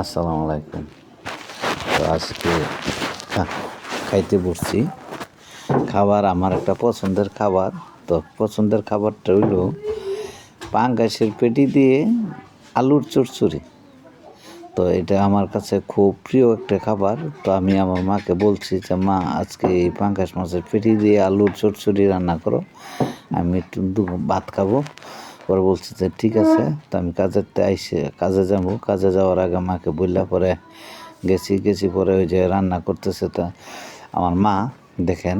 আসসালামু আলাইকুম। তো আজকে খাইতে বসছি। খাবার আমার একটা পছন্দের খাবার। তো পছন্দের খাবারটা হইল পাঙ্গাসের পেটি দিয়ে আলুর চচ্চড়ি তো এটা আমার কাছে খুব প্রিয় একটা খাবার। তো আমি আমার মাকে বলছি যে, মা, আজকে এই পাঙ্গাস মাছের পেটি দিয়ে আলুর চচ্চড়ি রান্না করো। আমি একটু ভাত খাব। পরে বলছে যে, ঠিক আছে, তো আমি কাজের আইসে, কাজে যাব। কাজে যাওয়ার আগে মাকে বললা পরে গেছি গেছি পরে ওই যে রান্না করতেছে তা। আমার মা দেখেন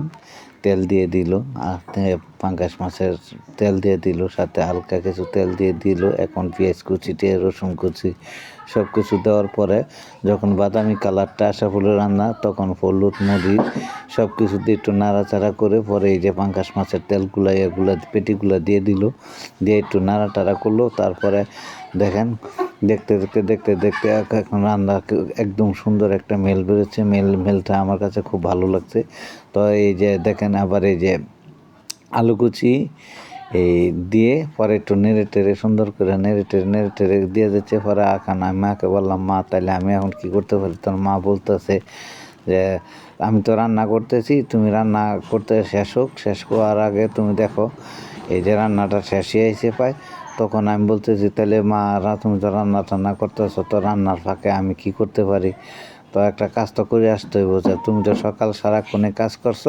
তেল দিয়ে দিল, আর পাঙ্গাস মাছের তেল দিয়ে দিল, সাথে হালকা কিছু তেল দিয়ে দিল, এখন পেঁয়াজ কুচি দিয়ে রসুন কুচি সব কিছু দেওয়ার পরে যখন বাদামি কালারটা আসা ফুলো রান্না, তখন হলুদ, মরিচ সব কিছু দিয়ে একটু নাড়াচাড়া করে পরে এই যে পাঙ্গাস মাছের তেলগুলো, এগুলো, পেটিগুলো দিয়ে দিল, দিয়ে একটু নাড়াটাড়া করল, তারপরে দেখেন দেখতে দেখতে দেখতে দেখতে এখন রান্না একদম সুন্দর একটা মেল বেরোচ্ছে। মেল, মেলটা আমার কাছে খুব ভালো লাগছে। তো এই যে দেখেন আবার এই যে আলু কুচি এই দিয়ে পরে একটু নেড়ে টেড়ে সুন্দর করে নেড়ে টেড়ে নেড়ে টেড়ে দিয়ে যাচ্ছে। পরে এখন আমি মাকে বললাম, মা তাহলে আমি এখন কি করতে পারি? তোর মা বলতেছে যে, আমি তো রান্না করতেছি, তুমি রান্না করতে শেষ হোক, শেষ করার আগে তুমি দেখো। এই যে রান্নাটা শেষই আইসে পায়, তখন আমি বলতেছি, তাহলে মা রা- তুমি তো রান্না টান্না করতেছো, তো রান্নার ফাঁকে আমি কি করতে পারি? তো একটা কাজ তো করে আসতে হইব যে, তুমি তো সকাল সারাক্ষণে কাজ করছ,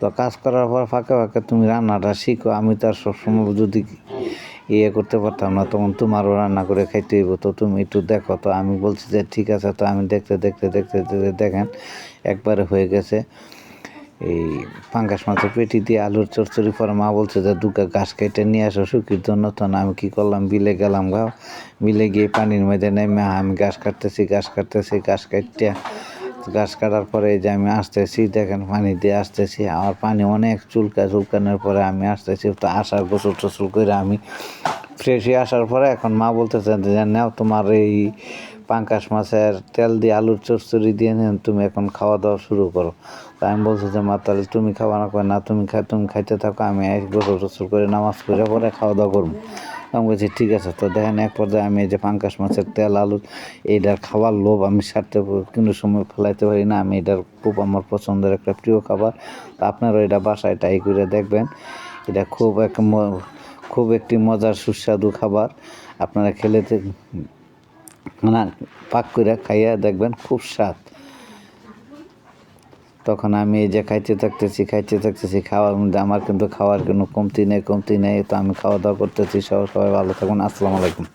তো কাজ করার পর ফাঁকে ফাঁকে তুমি রান্নাটা শিখো। আমি তো আর সবসময় যদি ইয়ে করতে পারতাম না, তখন তোমারও রান্না করে খাইতে হইব। তো তুমি একটু দেখো। তো আমি বলছি যে, ঠিক আছে। তো আমি দেখতে দেখতে দেখতে দেখতে দেখেন, একবারে হয়ে গেছে। এই পাঙ্গাস মাছের পেটি দিয়ে আলুর চচ্চড়ি পরে মা বলছে যে দুকা গাছ কেটে নিয়ে আসো শুকির জন্য। তখন আমি কী করলাম? বিলে গেলাম গা বিলে গিয়ে পানির মধ্যে নেমে আমি গাছ কাটতেছি গাছ কাটতেছি গাছ কাটতে। গাছ কাটার পরে যে আমি আসতেছি, দেখেন পানি দিয়ে আসতেছি। আমার পানি অনেক চুলকা চুলকানোর পরে আমি আসতেছি। তো আসার গোসল টোসল করে আমি ফ্রেশ হয়ে আসার পরে এখন মা বলতেছে যে নাও তোমার এই পাঙ্কাশ মাছের তেল দিয়ে আলুর চচ্চড়ি দিয়ে নেন, তুমি এখন খাওয়া দাওয়া শুরু করো। তা আমি বলছি যে, মা, তাহলে তুমি খাওয়া না? করে না, তুমি খাই, তুমি খাইতে থাকো, আমি এই গোসল টোসল করে নামাজ করে পরে খাওয়া দাওয়া করব। আমি বলছি, ঠিক আছে, তো দেখেন এক পর্যায়ে আমি এই যে পাঙ্কাশ মাছের তেল, আলু, এইটার খাওয়ার লোভ, আমি সারতে কিন্তু সময় ফেলাইতে পারি না। আমি এটার খুব আমার পছন্দের একটা প্রিয় খাবার। তো আপনারা এটা বাসায় ট্রাই করে দেখবেন। এটা খুব এক খুব একটি মজার সুস্বাদু খাবার। আপনারা খেলে না, পাক করে খাইয়া দেখবেন খুব স্বাদ। তখন আমি এই যে খাইতে থাকতেছি খাইতে থাকতেছি, খাওয়ার মধ্যে আমার কিন্তু খাওয়ার কোনো কমতি নেই কমতি নেই। তো আমি খাওয়া দাওয়া করতেছি, সবাই সবাই ভালো থাকুন। আসসালামু আলাইকুম।